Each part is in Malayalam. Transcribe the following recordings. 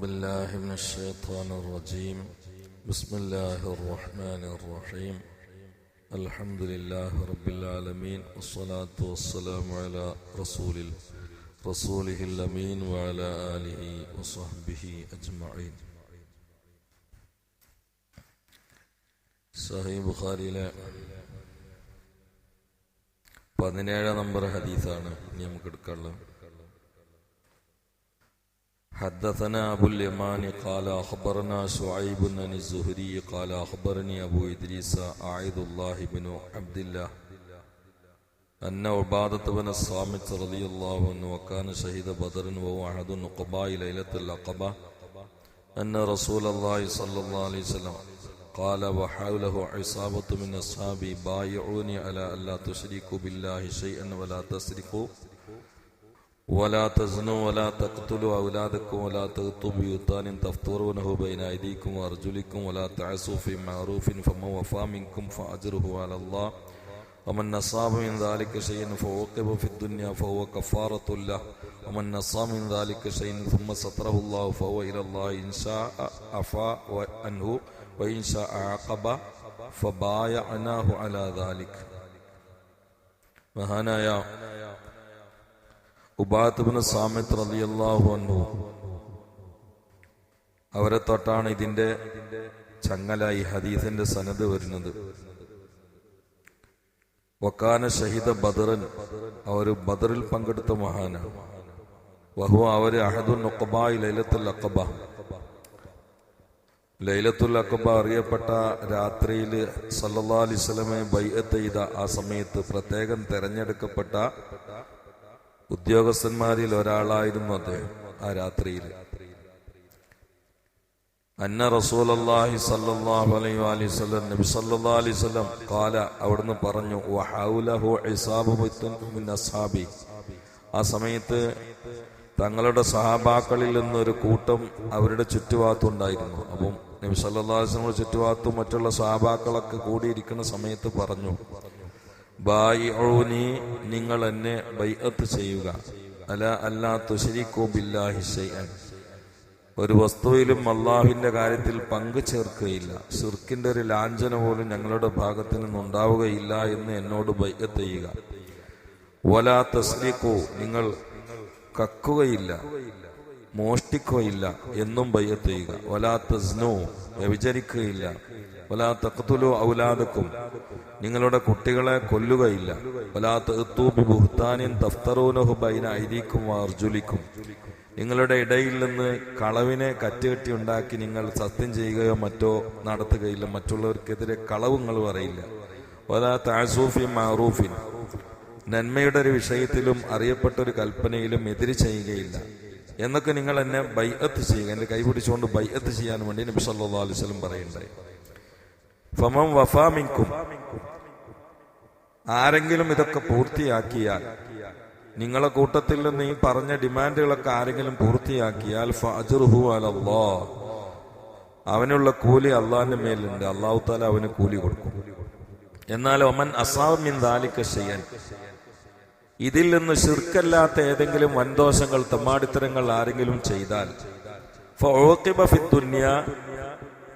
بالله من الشيطان الرجيم بسم الله الرحمن الرحيم الحمد لله رب العالمين والصلاة والسلام على رسول رسوله الأمين وعلى آله وصحبه أجمعين സഹീ ബുഖാരിയിലെ പതിനേഴാം നമ്പർ ഹദീസാണ് ഇനി നമുക്ക് എടുക്കാനുള്ളത് حدثنا أبو اليمان قال أخبرنا شعيب بن الزهري قال أخبرني أبو إدريس أعيد الله بن عبد الله أن عبادة بن الصامت رضي الله عنه وكان شهيد بدر وهو أحد النقباء ليلة العقبة أن رسول الله صلى الله عليه وسلم قال وحوله عصابة من أصحابي بايعوني على ألا تشركوا بالله شيئا ولا تسرقوا ولا تزنوا ولا تقتلوا أولادكم ولا تغطوا بيوتان تفترونه بين أيديكم وأرجلكم ولا تعسوا في معروف فمن وفى منكم فأجره على الله ومن نصاب من ذلك شيئا فوقب في الدنيا فهو كفارة له ومن نصاب من ذلك شيئا ثم ستره الله فهو إلى الله إن شاء عفا عنه وإن شاء عاقب فبايعناه على ذلك മഹാനായ ഉബാത്തുബിന് സാമിത് റളിയല്ലാഹു അൻഹു. അവരെ തൊട്ടാണ് ഇതിന്റെ ചങ്ങല ഈ ഹദീസിന്റെ സനത് വരുന്നത്. വക്കാന ഷഹീദ ബദറൻ അവർ ബദറിൽ പങ്കെടുത്ത മഹാന വഹു അവർ അഹദുൽ നുക്കബായി ലൈലത്തുൽ അക്കബ ലൈലത്തുൽ അക്കബ അറിയപ്പെട്ട രാത്രിയിൽ സല്ലാ അലിസ്ലമെ ബൈഅത്ത് ചെയ്ത ആ സമയത്ത് പ്രത്യേകം തെരഞ്ഞെടുക്കപ്പെട്ട ഉദ്യോഗസ്ഥന്മാരിൽ ഒരാളായിരുന്നു അദ്ദേഹം ആ രാത്രിയിൽ. അന്ന റസൂലല്ലാഹി സല്ലല്ലാഹു അലൈഹി വസല്ലം നബി സല്ലാ അലൈഹി വസല്ലം ഖാല അവിടുന്ന് പറഞ്ഞു അസ്ഹാബി. ആ സമയത്ത് തങ്ങളുടെ സഹാബാക്കളിൽ നിന്നൊരു കൂട്ടം അവരുടെ ചുറ്റുഭാഗത്തുണ്ടായിരുന്നു അപ്പം നബി സല്ലാ വസല്ലം ചുറ്റുഭാഗത്തും മറ്റുള്ള സഹാബാക്കളൊക്കെ കൂടിയിരിക്കുന്ന സമയത്ത് പറഞ്ഞു നിങ്ങൾ എന്നെ ബൈഅത്ത് ചെയ്യുക. അല അല്ലാ തുശരിക്കോ ബില്ലാഹി ഒരു വസ്തുവിലും അള്ളാഹുവിന്റെ കാര്യത്തിൽ പങ്കു ചേർക്കുകയില്ല. ഷിർക്കിന്റെ ഒരു ലാഞ്ചന പോലും ഞങ്ങളുടെ ഭാഗത്തു നിന്നുണ്ടാവുകയില്ല എന്ന് എന്നോട് ബൈഅത്ത് ചെയ്യുക. വലാ തസ്ലിക്കോ നിങ്ങൾ കക്കുകയില്ല മോഷ്ടിക്കുകയില്ല എന്നും ബയ്യത്ത് ചെയ്യുക. വലാ തസ്നോ വ്യഭിചരിക്കുകയില്ല. വലാ തഖ്തുലു ഔലാദക്കും നിങ്ങളുടെ കുട്ടികളെ കൊല്ലുകയില്ല. അർജുലിക്കും. നിങ്ങളുടെ ഇടയിൽ നിന്ന് കളവിനെ കറ്റുകെട്ടി ഉണ്ടാക്കി നിങ്ങൾ സത്യം ചെയ്യുകയോ മറ്റോ നടത്തുകയില്ല. മറ്റുള്ളവർക്കെതിരെ കളവുങ്ങൾ പറയില്ല. മാറൂഫിൻ നന്മയുടെ ഒരു വിഷയത്തിലും അറിയപ്പെട്ട ഒരു കൽപ്പനയിലും എതിര് ചെയ്യുകയില്ല. എന്നൊക്കെ നിങ്ങൾ എന്നെ ബൈഅത്ത് ചെയ്യുക. എന്റെ കൈപിടിച്ചുകൊണ്ട് ബൈഅത്ത് ചെയ്യാൻ വേണ്ടി നബി സല്ലല്ലാഹു അലൈഹി വസല്ലം പറയുണ്ടായി ഫമം വഫാമിൻകും ആരെങ്കിലും ഇതൊക്കെ പൂർത്തിയാക്കിയാൽ നിങ്ങളെ കൂട്ടത്തിൽ നിന്ന് ഈ പറഞ്ഞ ഡിമാൻഡുകളൊക്കെ ആരെങ്കിലും പൂർത്തിയാക്കിയാൽ ഫഅജ്റുഹു അലല്ലോ അവനുള്ള കൂലി അള്ളാഹിന്റെ മേലുണ്ട്. അള്ളാഹു താല അവന് കൂലി കൊടുക്കും. എന്നാൽ ഒമൻ മിൻ ദാലിക ചെയ്യാൻ ഇതിൽ നിന്ന് ശിർക്കല്ലാത്ത ഏതെങ്കിലും വൻദോഷങ്ങൾ തമ്മാടിത്തരങ്ങൾ ആരെങ്കിലും ചെയ്താൽ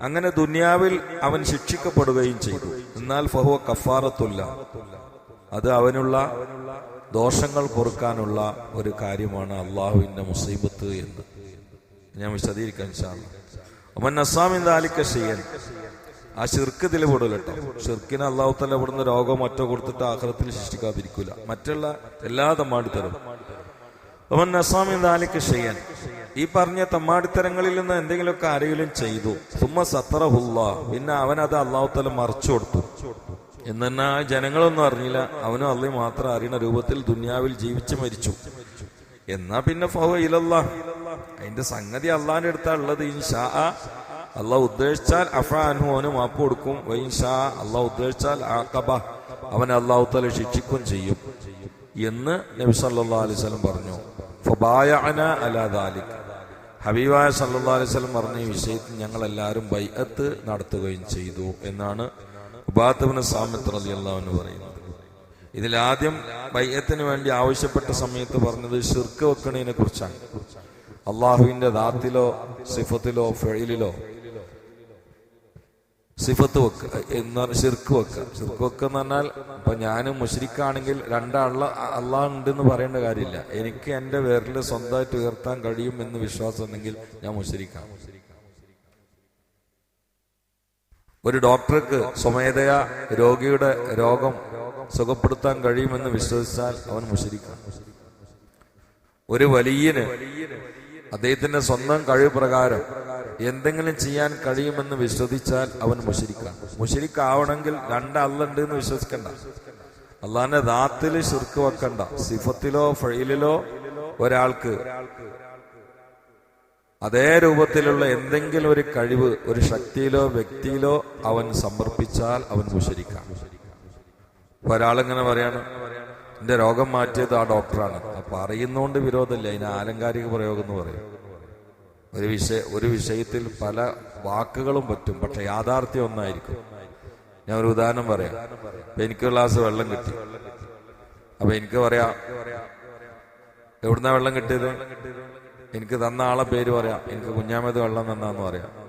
അങ്ങനെ ദുന്യാവിൽ അവൻ ശിക്ഷിക്കപ്പെടുകയും ചെയ്തു. എന്നാൽ ഫഹുവ കഫാറത്തുല്ല. അത് അവനുള്ള ദോഷങ്ങൾ പൊറുക്കാനുള്ള ഒരു കാര്യമാണ് അള്ളാഹുവിന്റെ മുസീബത്ത് എന്ന്. ഞാൻ വിശദീകരിക്കാൻ സാധിക്കും അസാമിൻ ദാലിക്ക ചെയ്യാൻ ആ ഷിർക്ക് ഇതിൽ പെടില്ല കേട്ടോ ഷിർക്കിന് അള്ളാഹുത്തല്ല ഇവിടുന്ന് രോഗം മറ്റോ കൊടുത്തിട്ട് ആഹ്ലത്തിൽ സൃഷ്ടിക്കാതിരിക്കൂല മറ്റുള്ള എല്ലാ തമ്മാടിത്തരം അവൻ നസാമി ദാലിക്ക ചെയ്യാൻ ഈ പറഞ്ഞ തമ്മാടിത്തരങ്ങളിൽ നിന്ന് എന്തെങ്കിലുമൊക്കെ ആരെങ്കിലും ചെയ്തു. സുമ്മ സത്തറഹുല്ല പിന്നെ അവൻ അത് തല മറച്ചു കൊടുത്തു. എന്നാ ജനങ്ങളൊന്നും അറിഞ്ഞില്ല. അവനും അള്ളി മാത്രം അറിയണ രൂപത്തിൽ ദുനിയാവിൽ ജീവിച്ച് മരിച്ചു. എന്നാ പിന്നെ ഫഹ അതിന്റെ സംഗതി അള്ളാന്റെ അടുത്താ ഉള്ളത്. ഇൻഷാ അള്ളാഹ് ഉദ്ദേശിച്ചാൽ അഫാനു അവന് മാപ്പ് കൊടുക്കും. വൈൻഷാ അള്ളാഹ് ഉദ്ദേശിച്ചാൽ ആക്കബ അവൻ അള്ളാഹു തല ശിക്ഷിക്കും ചെയ്യും. എന്ന് നബി സല്ലാ അലൈഹി സ്വലം പറഞ്ഞു. ഫബായഅന അലാ ഹബീബായ സല്ലാ അലൈഹി സ്വലം പറഞ്ഞ ഈ വിഷയത്തിൽ ഞങ്ങൾ എല്ലാവരും ബൈഅത്ത് നടത്തുകയും ചെയ്തു എന്നാണ് ഉബാത്തബിന് സാമിത്ര എന്ന് പറയുന്നത്. ആദ്യം ബൈഅത്തിന് വേണ്ടി ആവശ്യപ്പെട്ട സമയത്ത് പറഞ്ഞത് ഷിർക്ക് വെക്കണതിനെ കുറിച്ചാണ്. അള്ളാഹുവിന്റെ ദാത്തിലോ സിഫത്തിലോ ഫെയിലിലോ സിഫത്ത് വെക്ക എന്ന് ഷിർക്ക് വെക്ക. ഷിർക്ക് വെക്ക എന്ന് പറഞ്ഞാൽ ഇപ്പൊ ഞാനും മുഷരിക്കാണെങ്കിൽ രണ്ടാള അള്ളാഹ് ഉണ്ടെന്ന് പറയേണ്ട കാര്യമില്ല. എനിക്ക് എന്റെ പേരിൽ സ്വന്തമായിട്ട് ഉയർത്താൻ കഴിയും എന്ന് വിശ്വാസം ഉണ്ടെങ്കിൽ ഞാൻ മുഷരിക്കാം ഒരു ഡോക്ടർക്ക് സ്വമേധയാ രോഗിയുടെ രോഗം സുഖപ്പെടുത്താൻ കഴിയുമെന്ന് വിശ്വസിച്ചാൽ അവൻ മുഷരിക്കാം. ഒരു വലിയന് അദ്ദേഹത്തിന്റെ സ്വന്തം കഴിവ് പ്രകാരം എന്തെങ്കിലും ചെയ്യാൻ കഴിയുമെന്ന് വിശ്വസിച്ചാൽ അവൻ മുഷരിക്കാം. മുഷരിക്കാവണമെങ്കിൽ രണ്ട് അല്ലുണ്ട് എന്ന് വിശ്വസിക്കണ്ട. അള്ളാന്റെ ദാത്തിൽ ശുർക്ക് വെക്കണ്ട. സിഫത്തിലോ ഫഴിലിലോ ഒരാൾക്ക് അതേ രൂപത്തിലുള്ള എന്തെങ്കിലും ഒരു കഴിവ് ഒരു ശക്തിയിലോ വ്യക്തിയിലോ അവൻ സമർപ്പിച്ചാൽ അവൻ ഇപ്പൊ ഒരാളിങ്ങനെ പറയാണ് എന്റെ രോഗം മാറ്റിയത് ആ ഡോക്ടറാണ്. അപ്പൊ അറിയുന്നോണ്ട് വിരോധമില്ല. അതിന് ആലങ്കാരിക പ്രയോഗം എന്ന് പറയും. ഒരു വിഷയ ഒരു വിഷയത്തിൽ പല വാക്കുകളും പറ്റും. പക്ഷെ യാഥാർത്ഥ്യം ഒന്നായിരിക്കും. ഞാൻ ഒരു ഉദാഹരണം പറയാം. എനിക്ക് ഗ്ലാസ് വെള്ളം കിട്ടി. അപ്പൊ എനിക്ക് പറയാം എവിടുന്നാ വെള്ളം കിട്ടിയത്? എനിക്ക് തന്ന ആളെ പേര് പറയാം. എനിക്ക് കുഞ്ഞാമത് വെള്ളം തന്നാന്ന് പറയാം.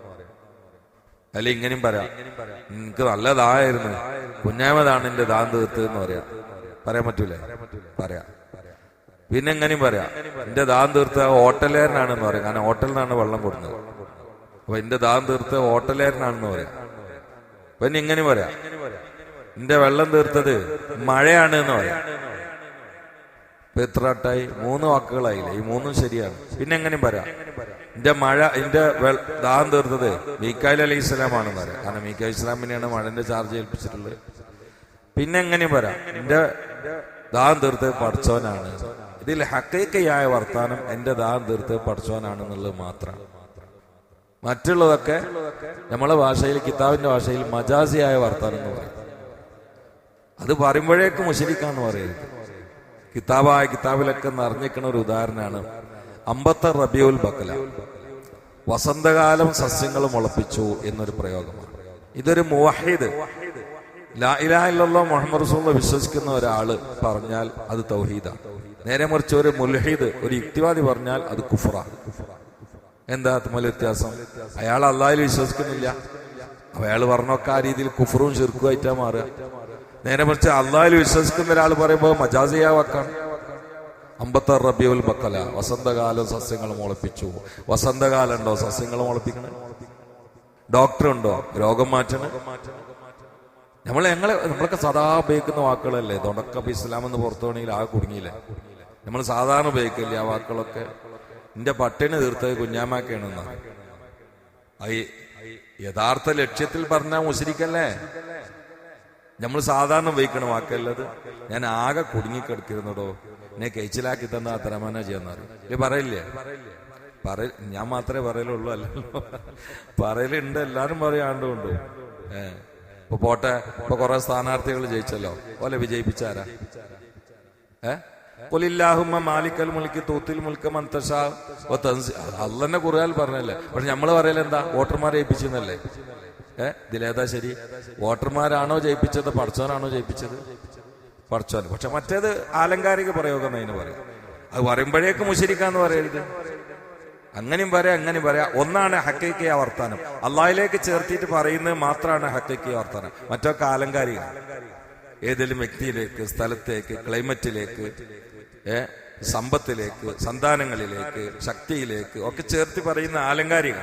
അല്ല ഇങ്ങനെയും പറയാം. എനിക്ക് നല്ലതായിരുന്നു കുഞ്ഞാമതാണ് എന്റെ ദാൻ തീർത്തതെന്ന് പറയാം. പറയാൻ പറ്റൂലേ? പറയാം. പിന്നെ എങ്ങനെയും പറയാം. എന്റെ ദാൻ തീർത്ത ഹോട്ടലുകാരനാണെന്ന് പറയാം. കാരണം ഹോട്ടലിൽ നിന്നാണ് വെള്ളം കൊടുക്കുന്നത് അപ്പൊ എന്റെ ദാൻ തീർത്ത ഹോട്ടലുകാരനാണെന്ന് പറയാം. പിന്നെ ഇങ്ങനെ പറയാം. എന്റെ വെള്ളം തീർത്തത് മഴയാണ് എന്ന് പറയാം. ഇപ്പൊ മൂന്ന് വാക്കുകളായില്ലേ? ഈ മൂന്നും ശരിയാണ്. പിന്നെ എങ്ങനെയും പറയാം. എന്റെ മഴ എന്റെ ദാഹം തീർത്തത് മീക്കായിൽ അലി ഇസ്ലാമാണെന്ന് പറയാം. കാരണം മീക്കാൽ ഇസ്ലാമിനെയാണ് മഴന്റെ ചാർജ് ഏൽപ്പിച്ചിട്ടുള്ളത്. പിന്നെ എങ്ങനെയും പറയാം. എന്റെ ദാഹം തീർത്ത് പഠിച്ചവനാണ്. ഇതിൽ ഹക്കൈക്കയായ വർത്താനം എന്റെ ദാഹം തീർത്ത് പഠിച്ചവനാണെന്നുള്ളത് മാത്രമാണ് മറ്റുള്ളതൊക്കെ നമ്മളെ ഭാഷയിൽ കിതാബിന്റെ ഭാഷയിൽ മജാസിയായ വർത്താനം എന്ന് പറയും. അത് പറയുമ്പോഴേക്ക് മുശരിക്കാന്ന് പറയരുത്. കിതാബായ കിതാബിലൊക്കെ നിറഞ്ഞിരിക്കുന്ന ഒരു ഉദാഹരണമാണ് അമ്പത്ത റബിയുൽ ബക്കല. വസന്തകാലം സസ്യങ്ങൾ മുളപ്പിച്ചു എന്നൊരു പ്രയോഗമാണ്. ഇതൊരു മുവഹിദ് ലാ മുഹമ്മദ് റസൂലുള്ള വിശ്വസിക്കുന്ന ഒരാൾ പറഞ്ഞാൽ അത് തൗഹീദാണ്. നേരെ മറിച്ച് ഒരു മുൽഹീദ് ഒരു യുക്തിവാദി പറഞ്ഞാൽ അത് കുഫറ എന്താ തമ്മിൽ വ്യത്യാസം? അയാൾ അള്ളാഹിൽ വിശ്വസിക്കുന്നില്ല. അയാൾ പറഞ്ഞൊക്കെ ആ രീതിയിൽ കുഫറും ചെറുക്കുമായിട്ടാ മാറുക. നേരെ മറിച്ച് അള്ളാഹിൽ വിശ്വസിക്കുന്ന ഒരാൾ പറയുമ്പോൾ മജാസിയ വാക്കാണ് അമ്പത്താറ് റബിയുൽ ബക്കല. വസന്തകാലം സസ്യങ്ങൾ മുളപ്പിച്ചു. വസന്തകാലം ഉണ്ടോ സസ്യങ്ങൾ മുളപ്പിക്കണം. ഡോക്ടർ ഉണ്ടോ രോഗം മാറ്റണം. നമ്മൾ ഞങ്ങളെ നമ്മളൊക്കെ സദാ ഉപയോഗിക്കുന്ന വാക്കുകളല്ലേ? തുടക്കം ഇസ്ലാം എന്ന് പുറത്തു വേണമെങ്കിൽ ആ കുടുങ്ങിയില്ല? നമ്മൾ സാധാരണ ഉപയോഗിക്കില്ലേ ആ വാക്കുകളൊക്കെ? എന്റെ പട്ടിണി തീർത്തത് കുഞ്ഞാമാക്കാണെന്നാണ് ഈ യഥാർത്ഥ ലക്ഷ്യത്തിൽ പറഞ്ഞാൽ മുശരിക്കല്ലേ നമ്മൾ സാധാരണ ഉപയോഗിക്കണ വാക്കല്ലത്? ഞാൻ ആകെ കുടുങ്ങിക്കിടക്കിരുന്നടോ എന്നെ കഴിച്ചിലാക്കി തന്ന അത്രമാന ചെയ്യുന്നത് ഇത് പറയില്ലേ? പറ ഞാൻ മാത്രമേ പറയലുള്ളൂ അല്ലല്ലോ. പറയലുണ്ട് എല്ലാരും പറയാണ്ടുണ്ട്. ഏ ഇപ്പൊ പോട്ടെ ഇപ്പൊ കുറെ സ്ഥാനാർത്ഥികൾ ജയിച്ചല്ലോ. ഓലെ വിജയിപ്പിച്ചാരാ? ഏ? കൊലില്ലാഹുമ്മ മാലിക്കൽ മുൽക്ക് തൂത്തിൽ മുൽക്ക് മന്തഷ അല്ലെന്നെ കുറയാൽ പറഞ്ഞല്ലേ. പക്ഷെ നമ്മൾ പറയലെന്താ? വോട്ടർമാരെ ജയിപ്പിച്ചെന്നല്ലേ ഏ? ഇതിലേതാ ശരി? വോട്ടർമാരാണോ ജയിപ്പിച്ചത്? പഠിച്ചവനാണോ ജയിപ്പിച്ചത്? പഠിച്ചവൻ പക്ഷെ മറ്റേത് ആലങ്കാരിക പ്രയോഗം അതിന് പറയും. അത് പറയുമ്പോഴേക്ക് മുശരിക്കാന്ന് പറയരുത്. അങ്ങനെയും പറയാം അങ്ങനെയും പറയാം. ഒന്നാണ് ഹക്കൈക്കിയ വർത്താനം. അള്ളാഹിലേക്ക് ചേർത്തിട്ട് പറയുന്നത് മാത്രമാണ് ഹക്കൈക്കിയ വർത്താനം. മറ്റൊക്കെ ആലങ്കാരിക. ഏതെങ്കിലും വ്യക്തിയിലേക്ക് സ്ഥലത്തേക്ക് ക്ലൈമറ്റിലേക്ക് സമ്പത്തിലേക്ക് സന്താനങ്ങളിലേക്ക് ശക്തിയിലേക്ക് ഒക്കെ ചേർത്തി പറയുന്ന ആലങ്കാരിക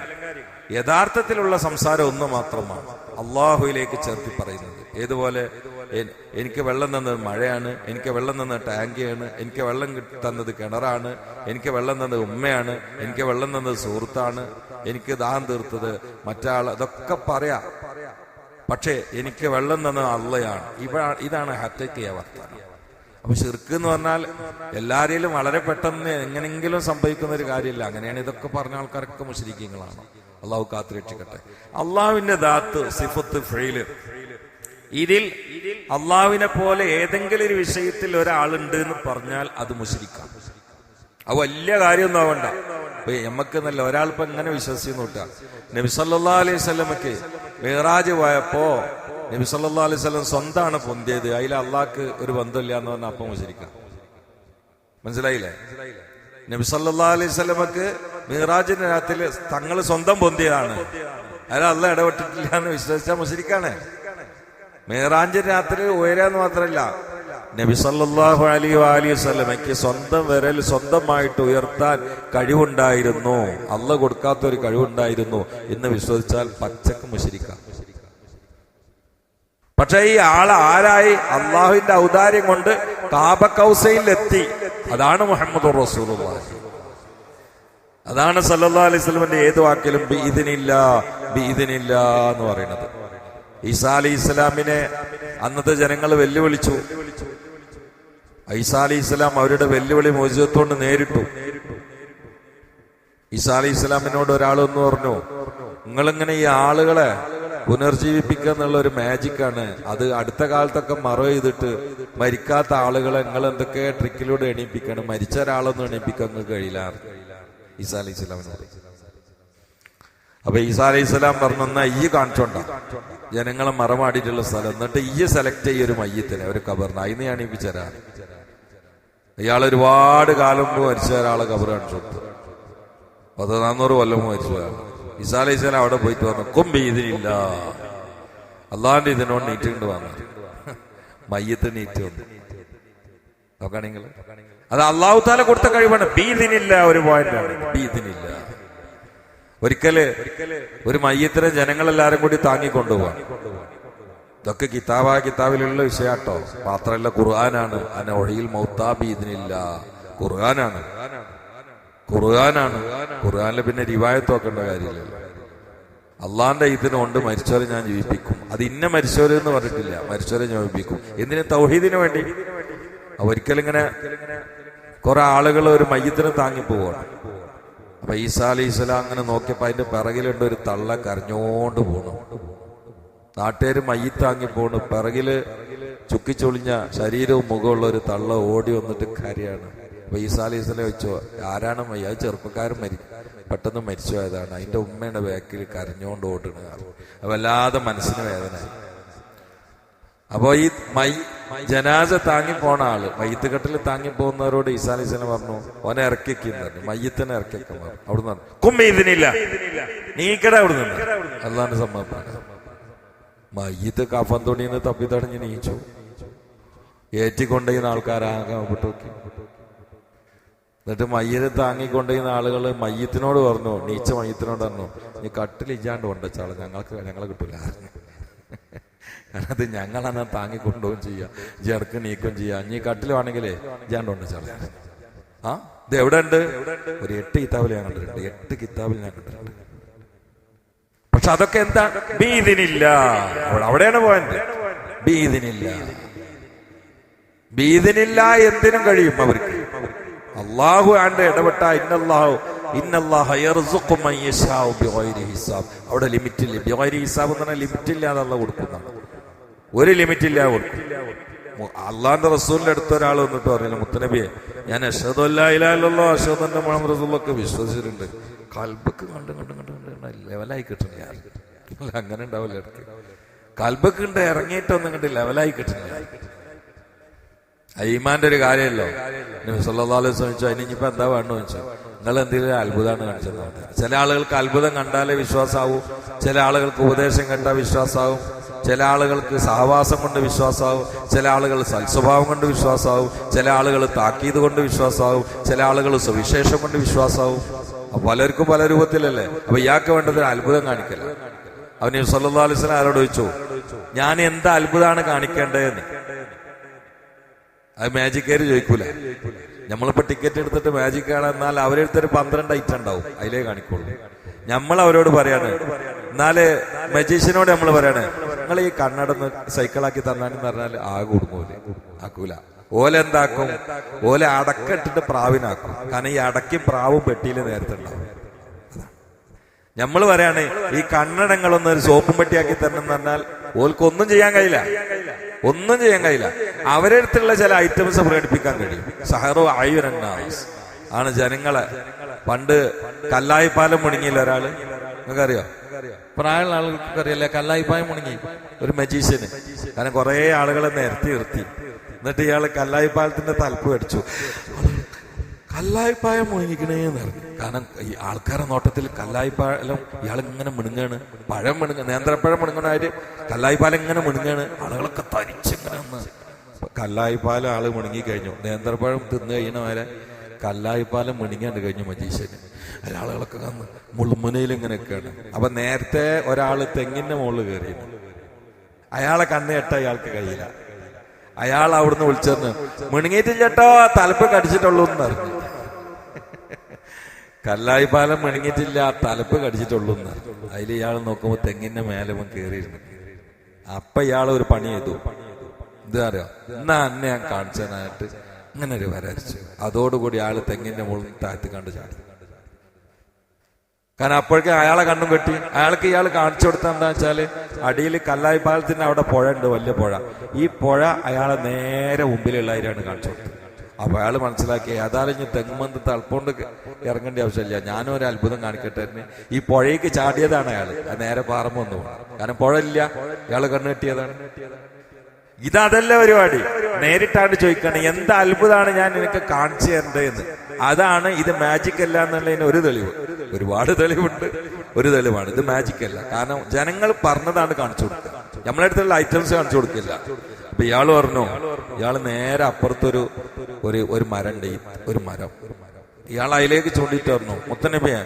യഥാർത്ഥത്തിലുള്ള സംസാരം ഒന്ന് മാത്രമാണ് അള്ളാഹുയിലേക്ക് ചേർത്തി പറയുന്നത്. ഏതുപോലെ? എനിക്ക് വെള്ളം തന്നത് മഴയാണ് എനിക്ക് വെള്ളം തന്നത് ടാങ്കിയാണ് എനിക്ക് വെള്ളം തന്നത് കിണറാണ് എനിക്ക് വെള്ളം തന്നത് ഉമ്മയാണ് എനിക്ക് വെള്ളം തന്നത് സുഹൃത്താണ് എനിക്ക് ദാഹം തീർത്തത് മറ്റാൾ അതൊക്കെ പറയാം. പക്ഷേ എനിക്ക് വെള്ളം തന്നത് അള്ളയാണ്. ഇവ ഇതാണ് ഹത്തയ്ക്കിയ വർത്താനം അപ്പൊ ഷിർക്ക് എന്ന് പറഞ്ഞാൽ എല്ലാരേലും വളരെ പെട്ടെന്ന് എങ്ങനെങ്കിലും സംഭവിക്കുന്ന ഒരു കാര്യമില്ല. അങ്ങനെയാണ് ഇതൊക്കെ പറഞ്ഞ ആൾക്കാരൊക്കെ മുഷരിക്കങ്ങളാണ്. അള്ളാഹു കാത്തുരക്ഷിക്കട്ടെ അള്ളാഹുവിന്റെ ദാത്ത് സിഫത്ത് ഫെയിൽ ഇതിൽ അള്ളാഹുവിനെ പോലെ ഏതെങ്കിലും ഒരു വിഷയത്തിൽ ഒരാളുണ്ട് എന്ന് പറഞ്ഞാൽ അത് മുഷരിക്കാം അത് വലിയ കാര്യമൊന്നും ആവണ്ട. നമ്മക്ക് നല്ല ഒരാൾ ഇപ്പൊ എങ്ങനെ വിശ്വസിക്കുന്നു നോട്ടാ നബി സല്ലാ അലൈഹി സ്വലമക്ക് മേറാജ് പോയപ്പോ നബി സല്ലാ അലൈഹി സ്വലം സ്വന്തമാണ് പൊന്തിയത്. അതിൽ അള്ളാഹ്ക്ക് ഒരു ബന്ധമില്ല എന്ന് പറഞ്ഞാൽ അപ്പം വിചരിക്കാം. മനസ്സിലായില്ലേ? നബി സല്ലാ അലൈഹി സ്വലമക്ക് മിഹ്റാജിന്റെ രാത്രി തങ്ങൾ സ്വന്തം പൊന്തിയതാണ്. അതിൽ അല്ല ഇടപെട്ടിട്ടില്ല എന്ന് വിശ്വസിച്ചാൽ മുസ്ലിക്കാണ് മീറാഞ്ചിന്റെ രാത്രി ഉയരാന്ന് മാത്രമല്ല നബി സല്ലല്ലാഹു അലൈഹി വാലി വസല്ലമയ്ക്ക് സ്വന്തം വിരൽ സ്വന്തമായിട്ട് ഉയർത്താൻ കഴിവുണ്ടായിരുന്നു. അല്ല കൊടുക്കാത്ത ഒരു കഴിവുണ്ടായിരുന്നു എന്ന് വിശ്വസിച്ചാൽ പച്ചക്ക് മുശരിക്കാം പക്ഷെ ഈ ആൾ ആരായി? അള്ളാഹുവിന്റെ ഔദാര്യം കൊണ്ട് കാബക്കൗസയിലെത്തി അതാണ് മുഹമ്മദ് റസൂലുള്ളാഹി. അതാണ് സല്ലാ അലൈഹി സ്വലമിന്റെ ഏത് വാക്കിലും ബീദിനില്ല ബീദിനില്ല എന്ന് പറയുന്നത്. ഈസാ അലി ഇസ്ലാമിനെ അന്നത്തെ ജനങ്ങൾ വെല്ലുവിളിച്ചു. ഈസാ അലി ഇസ്ലാം അവരുടെ വെല്ലുവിളി മോചിതത്തോണ്ട് നേരിട്ടു. ഈസാ അലി ഇസ്ലാമിനോട് ഒരാൾ ഒന്ന് പറഞ്ഞു നിങ്ങളിങ്ങനെ ഈ ആളുകളെ പുനർജീവിപ്പിക്കുക എന്നുള്ള ഒരു ആണ്. അത് അടുത്ത കാലത്തൊക്കെ മറവ് ചെയ്തിട്ട് മരിക്കാത്ത ആളുകളെ നിങ്ങൾ എന്തൊക്കെ ട്രിക്കിലൂടെ എണീപ്പിക്കണം? മരിച്ച ഒരാളൊന്നും എണീപ്പിക്കാൻ നിങ്ങൾക്ക് കഴിയില്ല. ഈസാ അലൈഹി അപ്പൊ ഈസാ അലൈഹി സ്വലാം പറഞ്ഞു എന്നാ ഈ കാണിച്ചോണ്ട. ജനങ്ങളെ മറമാടിയിട്ടുള്ള സ്ഥലം. എന്നിട്ട് ഈ സെലക്ട് ചെയ്യ ഒരു മയ്യത്തിനെ ഒരു കബറിന് അതിന് ഞാൻ ഇപ്പിച്ചരാണ് ഇയാൾ ഒരുപാട് കാലം മരിച്ച ഒരാളെ കബർ കാണിച്ചു പത്ത് നാന്നൂറ് കൊല്ലം മരിച്ചു സ്വലാം അവിടെ പോയിട്ട് പറഞ്ഞു കൊമ്പി ഇതിനില്ല അല്ലാണ്ട് ഇതിനോട് നീറ്റുകൊണ്ട് വന്നു. മയ്യത്ത് നീറ്റ് വന്നു നോക്കാണെങ്കിൽ അത് അള്ളാഹു താല കൊടുത്ത കഴിവാണ്. ബീതിനില്ല ഒരു പോയിന്റാണ് ബീദിനില്ല ഒരിക്കൽ ഒരു മയ്യത്തിനെ ജനങ്ങളെല്ലാരും കൂടി താങ്ങിക്കൊണ്ടുപോവാണ് ഇതൊക്കെ കിതാബ കിതാബിലുള്ള വിഷയാട്ടോ. മാത്രല്ല ഖുർആനാണ്. അന ഒഴിയിൽ മൗത്താബീദിനില്ല ഖുർആനാണ്. ഖുർആനാണ്. ഖുർആനിൽ പിന്നെ റിവായത്ത് നോക്കേണ്ട കാര്യമില്ലല്ലോ അള്ളാന്റെ കൊണ്ട് മരിച്ചവരെ ഞാൻ ജീവിപ്പിക്കും. അത് ഇന്ന മരിച്ചവരെ എന്ന് പറഞ്ഞിട്ടില്ല. മരിച്ചവരെ ഞാൻ ജീവിപ്പിക്കും. എന്തിന്? തൗഹീദിന് വേണ്ടി. ഒരിക്കലിങ്ങനെ കുറെ ആളുകൾ ഒരു മയ്യത്തിന് താങ്ങി പോവാണ്. അപ്പൊ ഈസാ അലി ഇസ്ലാം അങ്ങനെ നോക്കിയപ്പോ അതിന്റെ പിറകിലുണ്ട് ഒരു തള്ള കരഞ്ഞോണ്ട് പോണു. നാട്ടുകാര് മയ്യത്താങ്ങി പോണു. പിറകിൽ ചുക്കിച്ചൊളിഞ്ഞ ശരീരവും മുഖമുള്ള ഒരു തള്ള ഓടി വന്നിട്ട് കരയാണ്. അപ്പൊ ഈസാ അലി ഇസ്ലാം വെച്ചോ ആരാണ് മയ്യ അത് ചെറുപ്പക്കാരൻ മരി പെട്ടെന്ന് മരിച്ചു പോയതാണ്. അതിന്റെ ഉമ്മയുടെ ബാക്കിൽ കരഞ്ഞോണ്ട് ഓടുന്നത്. വല്ലാതെ മനസ്സിന് വേദന. അപ്പോ ഈ മൈ ജനാസ താങ്ങി പോണ ആൾ മയ്യത്തുകെട്ടിൽ താങ്ങി പോകുന്നവരോട് ഈസാലി സ്വലം പറഞ്ഞു ഓനെ ഇറക്കിക്കും പറഞ്ഞു. മയ്യത്തിനെ ഇറക്കിക്കും പറഞ്ഞു. അവിടുന്ന് കുമ്മ ഇതിനില്ല നീക്കട അവിടെ നിന്ന് അല്ലാണ്ട് സമ്മതം. മയ്യത്ത് കഫൻ തുണിന്ന് തപ്പി തടഞ്ഞ് നീച്ചു. ഏറ്റിക്കൊണ്ടുന്ന ആൾക്കാരാകെ വിട്ടു നോക്കി. എന്നിട്ട് മയ്യത്ത് താങ്ങിക്കൊണ്ടിരുന്ന ആളുകൾ മയ്യത്തിനോട് പറഞ്ഞു നീച്ച മയ്യത്തിനോട് പറഞ്ഞു നീ കട്ടിലില്ലാണ്ട് കൊണ്ടുവച്ചാൾ ഞങ്ങൾക്ക് ഞങ്ങളെ കിട്ടൂല. അത് ഞങ്ങളാണ് താങ്ങിക്കൊണ്ടുപോകും ചെയ്യാം ജെർക്ക് നീക്കം ചെയ്യാം. നീ കട്ടിലുവാണെങ്കിലേ ജാണ്ടുണ്ട് ചാള ആ? ഇത് എവിടെ ഉണ്ട് ഒരു എട്ട് കിതാബിൽ ഞാൻ കണ്ടിട്ടുണ്ട്. എട്ട് കിതാബിൽ ഞാൻ കണ്ടിട്ടുണ്ട്. പക്ഷെ അതൊക്കെ എന്താ? ഭീതിനില്ല. അവിടെയാണ് പോയത് ഭീതിനില്ല. ഭീതിനില്ല എന്തിനും കഴിയും അവർക്ക്. അള്ളാഹു ആണ്ട് ഇടപെട്ട ഇന്നല്ലാഹു ഹിസാബ്. അവിടെ ലിമിറ്റ് ഇല്ല ബിഗൈരി ഹിസാബ് എന്ന് പറഞ്ഞാൽ ലിമിറ്റ് ഇല്ലാതെ അള്ള കൊടുക്കുന്നതാണ് ഒരു ലിമിറ്റ് ഇല്ല അള്ളാന്റെ റസൂലിന്റെ അടുത്ത ഒരാൾ വന്നിട്ട് പറഞ്ഞില്ല മുത്തനബിയെ ഞാൻ അഷദല്ലോ അഷദന്റെ മുഹമ്മദ് റസൂലൊക്കെ വിശ്വസിച്ചിട്ടുണ്ട്. കൽബക്ക് കണ്ട് കണ്ട് കണ്ട് കണ്ട് ലെവലായി കിട്ടുന്നില്ല അല്ല അങ്ങനെ ഉണ്ടാവില്ല ഇടയ്ക്ക്. കൽബക്ക് കണ്ട് ഇറങ്ങിയിട്ടൊന്നും കണ്ട് ലെവലായി കിട്ടുന്നില്ല. ഈമാന്റെ ഒരു കാര്യമല്ലോ. ചോദിച്ചു അതിന് ഇനിയിപ്പോ എന്താ വേണമെന്ന് വെച്ചു നിങ്ങൾ എന്തെങ്കിലും അത്ഭുതമാണ് കാണിച്ചത് ചില ആളുകൾക്ക് അത്ഭുതം കണ്ടാലേ വിശ്വാസാവൂ. ചില ആളുകൾക്ക് ഉപദേശം കണ്ടാൽ വിശ്വാസാവും. ചില ആളുകൾക്ക് സഹവാസം കൊണ്ട് വിശ്വാസാവും. ചില ആളുകൾ സൽസ്വഭാവം കൊണ്ട് വിശ്വാസാവും. ചില ആളുകൾ താക്കീത് കൊണ്ട് വിശ്വാസാവും. ചില ആളുകൾ സുവിശേഷം കൊണ്ട് വിശ്വാസാവും. അപ്പൊ പലർക്കും പല രൂപത്തിലല്ലേ? അപ്പൊ ഇയാൾക്ക് വേണ്ടത് അത്ഭുതം കാണിക്കല അവന് സല്ലാ അലിസ്ലാം ആരോട് ചോദിച്ചു ഞാൻ എന്ത് അത്ഭുതമാണ് കാണിക്കേണ്ടതെന്ന്? അത് മാജിക്കാര് ചോദിക്കൂല. നമ്മളിപ്പോ ടിക്കറ്റ് എടുത്തിട്ട് മാജിക് കാണാൻ എന്നാൽ അവരെടുത്തൊരു പന്ത്രണ്ട് ഐറ്റം ഉണ്ടാവും. അതിലേ കാണിക്കുള്ളൂ. നമ്മൾ അവരോട് പറയാണ് എന്നാൽ മജീഷ്യനോട് നമ്മൾ പറയാണ് നിങ്ങൾ ഈ കണ്ണടന്ന് സൈക്കിളാക്കി തന്നാന്ന് പറഞ്ഞാൽ ആകെ കൊടുക്കൂല ആക്കൂല. ഓല എന്താക്കും? ഓല അടക്കിട്ടിട്ട് പ്രാവിനാക്കും. കാരണം ഈ അടക്കും പ്രാവും പെട്ടിയിൽ നേരത്തെ ഉണ്ടാവും. നമ്മൾ പറയാണ് ഈ കണ്ണടങ്ങളൊന്ന് ഒരു സോപ്പും പെട്ടിയാക്കി തരണം പറഞ്ഞാൽ ഓൽക്കൊന്നും ചെയ്യാൻ കഴിയില്ല. ഒന്നും ചെയ്യാൻ കഴിയില്ല. അവരെ അടുത്തുള്ള ചില ഐറ്റംസ് പ്രകടിപ്പിക്കാൻ കഴിയും. സഹറോ ആയുരന്നാസ് ആണ് ജനങ്ങളെ. പണ്ട് കല്ലായിപ്പാലം മുണങ്ങിയില്ല ഒരാൾ? നിങ്ങൾക്കറിയോ? പ്രായമുള്ള ആളുകൾക്ക് അറിയില്ല കല്ലായിപ്പായം മുണങ്ങി. ഒരു മജീഷ്യന് കാരണം കുറെ ആളുകളെ നിരത്തി നിർത്തി. എന്നിട്ട് ഇയാൾ കല്ലായിപ്പാലത്തിന്റെ തലപ്പ് കടിച്ചു. കല്ലായിപ്പായം മുഴുങ്ങിക്കണേന്ന് പറഞ്ഞു. കാരണം ഈ ആൾക്കാരുടെ നോട്ടത്തിൽ കല്ലായിപ്പാലം ഇയാൾ ഇങ്ങനെ മിണുങ്ങാണ്. പഴം മിണുങ്ങ നേന്ത്രപ്പഴം മിണുങ്ങണായിട്ട് കല്ലായിപ്പാലം ഇങ്ങനെ മിണുങ്ങാണ്. ആളുകളൊക്കെ തരിച്ചിങ്ങനെ നിന്ന്. കല്ലായിപ്പാലം ആൾ മിണുങ്ങി കഴിഞ്ഞു. നേന്ത്രപ്പഴം തിന്നു കഴിഞ്ഞ വരെ കല്ലായിപ്പാലം മിണുങ്ങാണ്ട് കഴിഞ്ഞു മജീഷന് അതിൽ ആളുകളൊക്കെ വന്ന് മുൾമുനയിൽ ഇങ്ങനെയൊക്കെയാണ് അപ്പൊ നേരത്തെ ഒരാൾ തെങ്ങിന്റെ മുകളിൽ കയറി അയാളെ കണ്ണ് അയാൾക്ക് കഴിയില്ല. അയാൾ അവിടുന്ന് വിളിച്ചെന്ന് മിണുങ്ങിയിട്ടില്ലട്ടോ തലപ്പ് കടിച്ചിട്ടുള്ളൂ എന്ന് പറഞ്ഞു. കല്ലായി പാലം മണിങ്ങിട്ടില്ല തലപ്പ് കടിച്ചിട്ടുള്ളൂ എന്ന് അതിൽ ഇയാൾ നോക്കുമ്പോ തെങ്ങിന്റെ മേലെ കയറിയിരുന്നു അപ്പൊ ഇയാൾ ഒരു പണി ചെയ്തു. ഇത് അറിയോ? എന്നാ അന്നെ ഞാൻ കാണിച്ചതിനായിട്ട് ഇങ്ങനെ ഒരു വരച്ചു. അതോടുകൂടി ആൾ തെങ്ങിന്റെ മുകളിൽ താഴ്ത്തി കണ്ട് ചാടി. കാരണം അപ്പോഴേക്കും അയാളെ കണ്ണും കെട്ടി. അയാൾക്ക് ഇയാൾ കാണിച്ചു കൊടുത്ത എന്താ വെച്ചാൽ അടിയിൽ കല്ലായി പാലത്തിന്റെ അവിടെ പുഴ ഉണ്ട് വലിയ പുഴ. ഈ പുഴ അയാളെ നേരെ മുമ്പിലുള്ളവരാണ് കാണിച്ചു കൊടുത്തത്. അപ്പൊ അയാൾ മനസ്സിലാക്കി ഏതായാലും ഇനി തെങ്ങുമന്ത് തളപ്പോണ്ട് ഇറങ്ങേണ്ട ആവശ്യമില്ല. ഞാനും ഒരു അത്ഭുതം കാണിക്കട്ടെ ഈ പുഴയ്ക്ക് ചാടിയതാണ് അയാൾ നേരെ പാറമ്പ് വന്നു കാരണം പുഴ ഇല്ല. ഇയാൾ കണ്ണു കെട്ടിയതാണ്. ഇതല്ല പരിപാടി. നേരിട്ടാണ് ചോദിക്കണം എന്ത് അത്ഭുതമാണ് ഞാൻ നിനക്ക് കാണിച്ചു തരേണ്ടതെന്ന് അതാണ് ഇത് മാജിക് അല്ല എന്നുള്ളതിന് ഒരു തെളിവ്. ഒരുപാട് തെളിവുണ്ട്. ഒരു തെളിവാണ്. ഇത് മാജിക് അല്ല. കാരണം ജനങ്ങൾ പറഞ്ഞതാണ് കാണിച്ചു കൊടുക്കുക. നമ്മളെ അടുത്തുള്ള ഐറ്റംസ് കാണിച്ചു കൊടുക്കില്ല. അപ്പൊ ഇയാൾ പറഞ്ഞു ഇയാൾ നേരെ അപ്പുറത്തൊരു ഒരു ഒരു മരം ഉണ്ട് ഒരു മരം. ഇയാൾ അതിലേക്ക് ചൂണ്ടിട്ട് പറഞ്ഞു മുത്തനബിയെ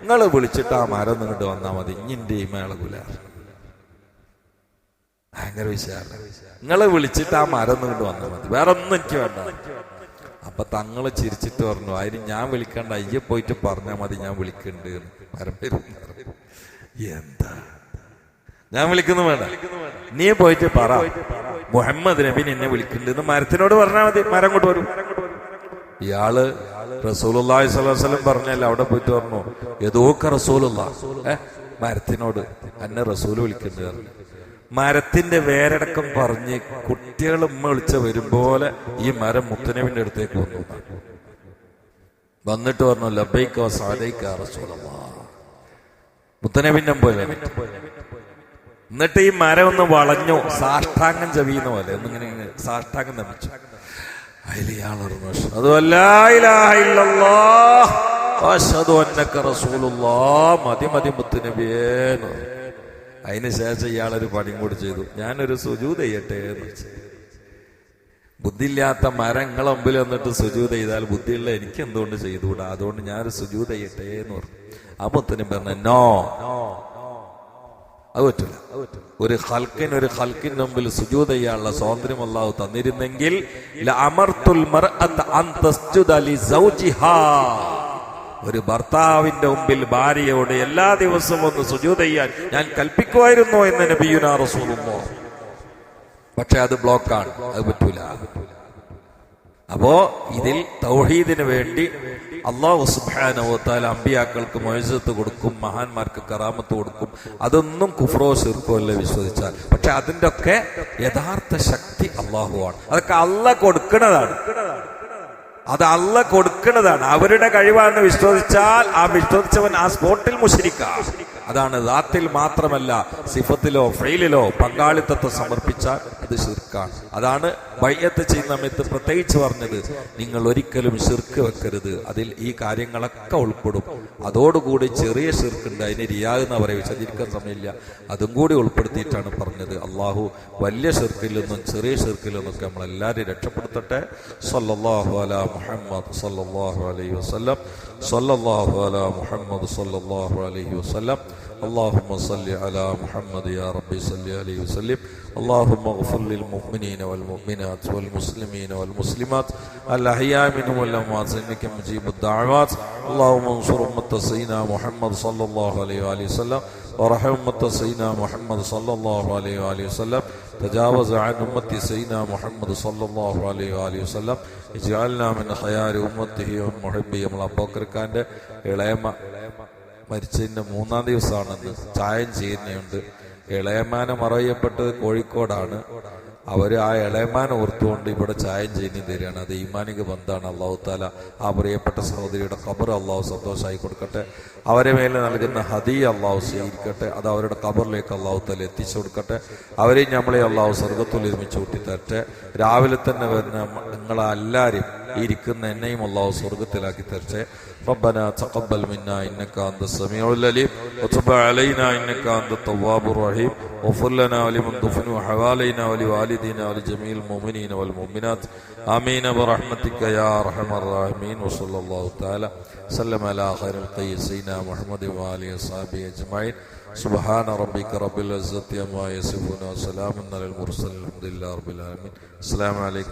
നിങ്ങൾ വിളിച്ചിട്ട് ആ മരം നിങ്ങോട്ട് വന്നാ മതി ഇഞ്ഞിന്റെ ഈ മേളകുലാർ ഭയങ്കര വിശാല. നിങ്ങളെ വിളിച്ചിട്ട് ആ മരം നിങ്ങോട്ട് വന്നാൽ മതി വേറെ ഒന്നും എനിക്ക് വേണ്ട. അപ്പൊ തങ്ങൾ ചിരിച്ചിട്ട് പറഞ്ഞു അതിന് ഞാൻ വിളിക്കണ്ട അയ്യ പോയിട്ട് പറഞ്ഞാ മതി ഞാൻ വിളിക്കണ്ട്. എന്താ? ഞാൻ വിളിക്കുന്നു വേണ്ട. നീ പോയിട്ട് പറ. മുഹമ്മദ് നബി എന്നെ വിളിക്കുന്നുണ്ട് മരത്തിനോട് പറഞ്ഞാൽ മതി. മരം കൊണ്ട് വരും. ഇയാൾ റസൂലുള്ളാഹി സ്വലം പറഞ്ഞല്ല അവിടെ പോയിട്ട് പറഞ്ഞു ഏതോക്ക റസൂലുള്ള. മരത്തിനോട് എന്നെ റസൂൽ വിളിക്കുന്നുണ്ട് മരത്തിന്റെ വേരടക്കം പറഞ്ഞ് കുട്ടികൾ ഉമ്മ വിളിച്ച വരും പോലെ ഈ മരം മുത്തനബിന്റെ അടുത്തേക്ക് വന്നു. വന്നിട്ട് പറഞ്ഞു ലബൈക്കോ സാദൈക്ക റസൂലമാ മുത്തനബിന്റെ പോലെ എന്നിട്ട് ഈ മരം ഒന്ന് വളഞ്ഞു. സാഷ്ടാംഗം ചവിയുന്ന പോലെ. ഒന്നിങ്ങനെ സാഷ്ടാംഗം നമിച്ചു അതിൽ ഇയാൾ പറഞ്ഞു "അഷ്ഹദു അൻ ലാ ഇലാഹ ഇല്ലല്ലാഹ്. വഅഷ്ഹദു അന്നക റസൂലുള്ളാഹ്." മതി മതി മുത്തുനബിയേ എന്ന്. പറഞ്ഞു. അതിന് ശേഷം ഇയാളൊരു പണിയും കൂടി ചെയ്തു. ഞാനൊരു സുജൂത് ചെയ്യട്ടെ എന്ന്. വെച്ചു ബുദ്ധിയില്ലാത്ത മരങ്ങൾ മുമ്പിൽ വന്നിട്ട് സുജൂത് ചെയ്താൽ ബുദ്ധിയുള്ള എനിക്ക് എന്തുകൊണ്ട് ചെയ്തുകൂടാ? അതുകൊണ്ട് ഞാനൊരു സുജൂത് ചെയ്യട്ടെ എന്ന് പറഞ്ഞു. ആ മുത്തനും പറഞ്ഞു നോ അത് പറ്റില്ല ഒരു ഹൽക്കിന് ഒരു ഹൽക്കിന് മുമ്പിൽ സുജൂത് ചെയ്യാനുള്ള സ്വാതന്ത്ര്യം അള്ളാഹു തന്നിരുന്നെങ്കിൽ. ഒരു ഭർത്താവിന്റെ മുമ്പിൽ ഭാര്യയോട് എല്ലാ ദിവസവും ഒന്ന് സുജൂത് ചെയ്യാൻ ഞാൻ കൽപ്പിക്കുമായിരുന്നോ എന്ന് നബിയുനാ റസൂലുള്ളാ പക്ഷെ അത് ബ്ലോക്കാണ്. അത് പറ്റൂല. അപ്പോ ഇതിൽ തൗഹീദിന് വേണ്ടി അള്ളാഹു സുബാനവത്താൽ അമ്പിയാക്കൾക്ക് മൊഴത്ത് കൊടുക്കും മഹാന്മാർക്ക് കറാമത്ത് കൊടുക്കും. അതൊന്നും കുഫ്രോ ശിർക്കോ അല്ല വിശ്വസിച്ചാൽ. പക്ഷെ അതിന്റെ ഒക്കെ യഥാർത്ഥ ശക്തി അള്ളാഹുവാണ് അതൊക്കെ അല്ല കൊടുക്കുന്നതാണ് അത് അല്ല കൊടുക്കുന്നതാണ് അവരുടെ കഴിവാണെന്ന് വിശ്വസിച്ചാൽ ആ വിശ്വസിച്ചവൻ ആ സ്പോട്ടിൽ മുശരിക്കാം അതാണ് ദാത്തിൽ മാത്രമല്ല സിഫത്തിലോ ഫെയിലിലോ പങ്കാളിത്തത്തെ സമർപ്പിച്ചാൽ അത് ഷിർക്കാണ് അതാണ് ബയ്യത്ത് ചെയ്യുന്ന സമയത്ത് പ്രത്യേകിച്ച് പറഞ്ഞത് നിങ്ങൾ ഒരിക്കലും ശിർക്ക് വെക്കരുത്. അതിൽ ഈ കാര്യങ്ങളൊക്കെ ഉൾപ്പെടും. അതോടുകൂടി ചെറിയ ഷിർക്കുണ്ട് അതിന് റിയാകുന്ന പറയും വിശദീകരിക്കാൻ സമയമില്ല. അതും കൂടി ഉൾപ്പെടുത്തിയിട്ടാണ് പറഞ്ഞത്. അള്ളാഹു വലിയ ശിർക്കിൽ നിന്നും ചെറിയ ഷിർക്കിൽ നിന്നൊക്കെ നമ്മളെല്ലാവരും രക്ഷപ്പെടുത്തട്ടെ. സല്ലാഹു അല മുഹമ്മദ് സല്ലല്ലാഹു അലൈഹി صلى الله على محمد صلى الله عليه وسلم. اللهم صل على محمد يا ربي صل عليه وسلم. اللهم اغفر للمؤمنين والمؤمنات والمسلمين والمسلمات. الأحياء منهم والأموات. إنك مجيب الدعوات. اللهم انصر أمة سيدنا محمد صلى الله عليه وآله وسلم. ورحم أمة سيدنا محمد صلى الله عليه وآله وسلم. تجاوز عن أمة سيدنا محمد صلى الله عليه وآله وسلم اجعلنا من خيار أمته ومحبي നമ്മൾ അബൂബക്കർക്കാന്റെ ഇളയമ മരിച്ചതിന്റെ മൂന്നാം ദിവസമാണെന്ന് ചായം ചെയ്യുന്നുണ്ട് ഇളയമാനെ മറയപ്പെട്ടത് കോഴിക്കോടാണ് അവർ ആ ഇളയമാൻ ഓർത്തുകൊണ്ട് ഇവിടെ ചായം ചെയ്യുന്ന തരികയാണ്. അത് ഈമാനിക ബന്ധാണ്. അള്ളാഹു താല ആ പ്രിയപ്പെട്ട സഹോദരിയുടെ ഖബർ അള്ളാഹു സന്തോഷമായി കൊടുക്കട്ടെ. അവരെ മേലെ നൽകുന്ന ഹദീ അള്ളാഹു സ്വീകരിക്കട്ടെ. അത് അവരുടെ ഖബറിലേക്ക് അള്ളാഹു താല എത്തിച്ചു കൊടുക്കട്ടെ. അവരെയും നമ്മളെ അള്ളാഹു സ്വർഗത്തിൽ ഒരുമിച്ച് കൂട്ടിത്തരട്ടെ രാവിലെ തന്നെ വരുന്ന നിങ്ങളെല്ലാവരും ഇരിക്കുന്ന എന്നെയും അള്ളാഹു സ്വർഗത്തിലാക്കി തരട്ടെ ربنا تقبل منا انك انت السميع العليم وتب علينا انك انت التواب الرحيم واغفر لنا ولمن دفن حوالينا ولوالدينا ولجميع المؤمنين والمؤمنات امين برحمتك يا ارحم الراحمين وصلى الله تعالى سلم على خير القي سيدنا محمد واله وصحبه اجمعين سبحان ربك رب العزه عما يصفون وسلام على المرسلين الحمد لله رب العالمين السلام عليكم